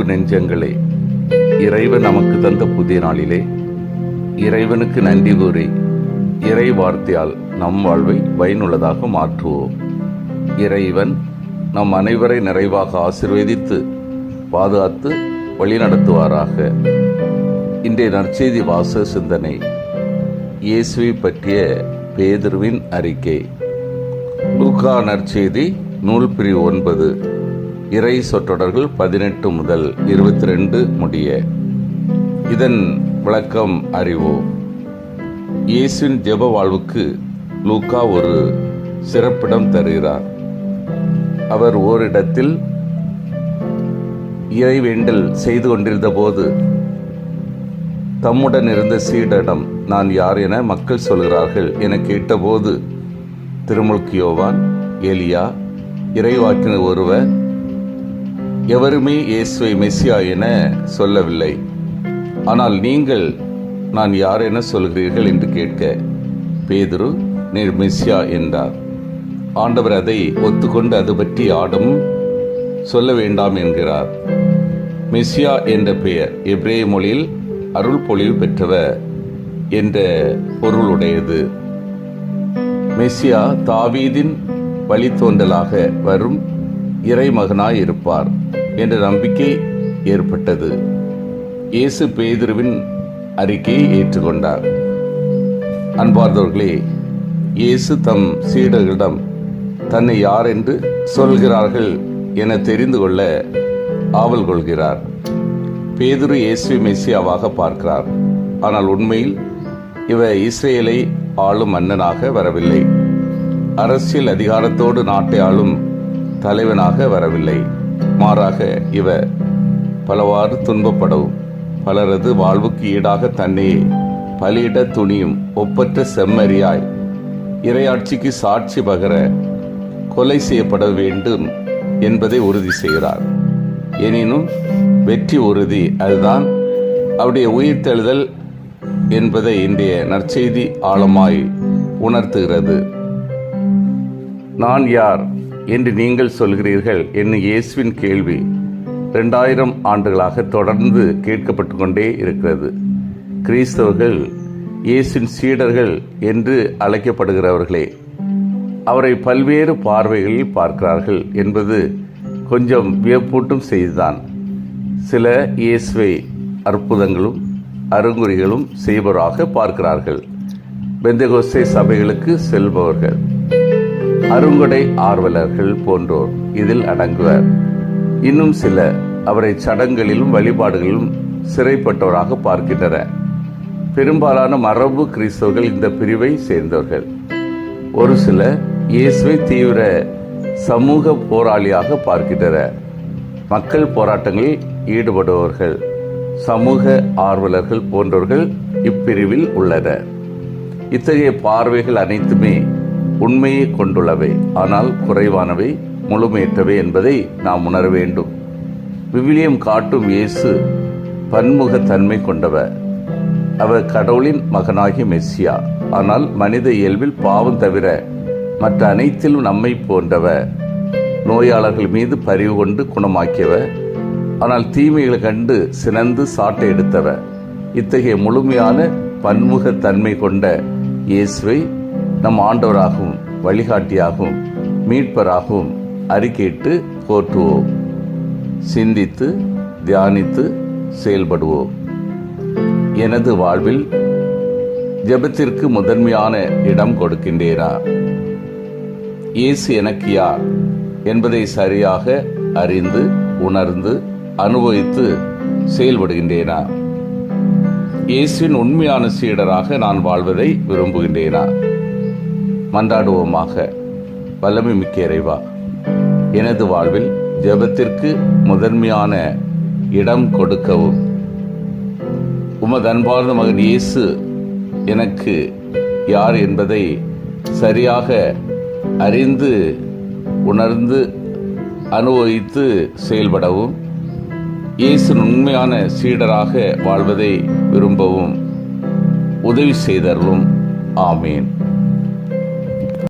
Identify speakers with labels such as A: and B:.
A: அன்பு நெஞ்சங்களே இறைவன் நமக்கு தந்த புதிய நாளிலே இறைவனுக்கு நன்றி கூறி இறை வார்த்தையால் நம் வாழ்வை பயனுள்ளதாக மாற்றுவோம். இறைவன் நம் அனைவரை நிறைவாக ஆசிர்வதித்து பாதுகாத்து வழிநடத்துவாராக. இன்றைய நற்செய்தி வாச சிந்தனை இயேசுவை பற்றிய பேதுருவின் அறிக்கை. லூகா நற்செய்தி நூல் பிரிவு ஒன்பது. இறை சொற்றொடர்கள் பதினெட்டு முதல் இருபத்தி ரெண்டு முடிய. இதன் விளக்கம் அறிவோம் இயேசுவின் ஜெப வாழ்வுக்கு லூக்கா ஒரு சிறப்பிடம் தருகிறார். அவர் ஓரிடத்தில் இறைவேண்டல் செய்து கொண்டிருந்த போது தம்முடன் இருந்த சீடரிடம் நான் யார் என மக்கள் சொல்கிறார்கள் என கேட்டபோது திருமுல்கியோவான் எலியா இறைவாக்கினர் ஒருவர் எவருமே இயேசுவை மெஸ்ஸியா என சொல்லவில்லை. ஆனால் நீங்கள் நான் யார் என சொல்கிறீர்கள் என்று கேட்க பேதுரு நீர் மெஸ்ஸியா என்றார். ஆண்டவர் அதை ஒத்துக்கொண்டு அது பற்றி ஆடும் சொல்ல வேண்டாம் என்கிறார். மெஸ்ஸியா என்ற பெயர் எப்ரேய மொழியில் அருள் பொழிவு பெற்றவர் என்ற பொருளுடையது. மெஸ்ஸியா தாவீதின் வழித்தோன்றலாக வரும் இறைமகனாய் இருப்பார் என்ற நம்பிக்கை ஏற்பட்டது. இயேசு பேதுருவின் அறிக்கையை ஏற்றுக்கொண்டார். அன்பார்ந்தவர்களே இயேசு தம் சீடர்களிடம் தன்னை யார் என்று சொல்கிறார்கள் என தெரிந்து கொள்ள ஆவல் கொள்கிறார். பேதுரு இயேசு மெஸ்ஸியாவாக பார்க்கிறார். ஆனால் உண்மையில் இவர் இஸ்ரேலை ஆளும் மன்னனாக வரவில்லை. அரசியல் அதிகாரத்தோடு நாட்டை ஆளும் தலைவனாக வரவில்லை. மாறாக இவர் பலவாறு துன்பப்படவும் பலரது வாழ்வுக்கு ஈடாக தன்னை பலியிட துணியும் ஒப்பற்ற செம்மறியாய். இரையாட்சிக்கு சாட்சி பகர கொலை செய்யப்பட வேண்டும் என்பதை உறுதி செய்கிறார். எனினும் வெற்றி உறுதி அதுதான். அவருடைய உயிர்த்தெழுதல் என்பதை இன்றைய நற்செய்தி ஆழமாய் உணர்த்துகிறது. நான் யார்? என்று நீங்கள் சொல்கிறீர்கள் என்னும் இயேசுவின் கேள்வி ரெண்டாயிரம் ஆண்டுகளாக தொடர்ந்து கேட்கப்பட்டு கொண்டே இருக்கிறது. கிறிஸ்தவர்கள் இயேசுவின் சீடர்கள் என்று அழைக்கப்படுகிறவர்களே அவரை பல்வேறு பார்வைகளில் பார்க்கிறார்கள் என்பது கொஞ்சம் வியப்பூட்டும் செய்திதான். சில இயேசுவை அற்புதங்களும் அருங்குறிகளும் செய்பவராக பார்க்கிறார்கள். பெந்தகோஸ்தே சபைகளுக்கு செல்பவர்கள். அருங்கொடை ஆர்வலர்கள் போன்றோர் இதில் அடங்குவர். இன்னும் சில அவரை சடங்குகளிலும் வழிபாடுகளிலும் சிறைப்பட்டவராக பார்க்கின்றனர் பெரும்பாலான மரபு கிறிஸ்தவர்கள் இந்த பிரிவை சேர்ந்தவர்கள். ஒரு சில இயேசுவை தீவிர சமூக போராளியாக பார்க்கின்றனர் மக்கள் போராட்டங்களில் ஈடுபடுபவர்கள் சமூக ஆர்வலர்கள் போன்றவர்கள் இப்பிரிவில் உள்ளனர். இத்தகைய பார்வைகள் அனைத்துமே உண்மையை கொண்டுள்ளவை ஆனால் குறைவானவை முழுமையற்றவை என்பதை நாம் உணர வேண்டும். விவிலியம் காட்டும் இயேசு பன்முகத்தன்மை கொண்டவர். அவர் கடவுளின் மகனாகிய மெஸ்ஸியா. ஆனால் மனித இயல்பில் பாவம் தவிர மற்ற அனைத்திலும் நம்மை போன்றவர். நோயாளர்கள் மீது பரிவு கொண்டு குணமாக்கியவர். ஆனால் தீமைகளை கண்டு சினந்து சாட்டை எடுத்தவர். இத்தகைய முழுமையான பன்முகத்தன்மை கொண்ட இயேசுவை நம் ஆண்டவராகவும் வழிகாட்டியாகவும் மீட்பராகவும் அறிக்கையிட்டு போற்றுவோம். சிந்தித்து தியானித்து செயல்படுவோம். எனது வாழ்வில் ஜெபத்திற்கு முதன்மையான இடம் கொடுக்கின்றேனா? இயேசு எனக்கு யார் என்பதை சரியாக அறிந்து உணர்ந்து அனுபவித்து செயல்படுகின்றேனா? இயேசுவின் உண்மையான சீடராக நான் வாழ்வதை விரும்புகின்றேனா? மன்றாடுவோமாக. வல்லமை மிக்க இறைவா எனது வாழ்வில் ஜெபத்திற்கு முதன்மையான இடம் கொடுக்கவும். உமது அன்பார்ந்த மகன் இயேசு எனக்கு யார் என்பதை சரியாக அறிந்து உணர்ந்து அனுபவித்து செயல்படவும் இயேசு உண்மையான சீடராக வாழ்வதை விரும்பவும் உதவி செய்தருளும். ஆமேன்.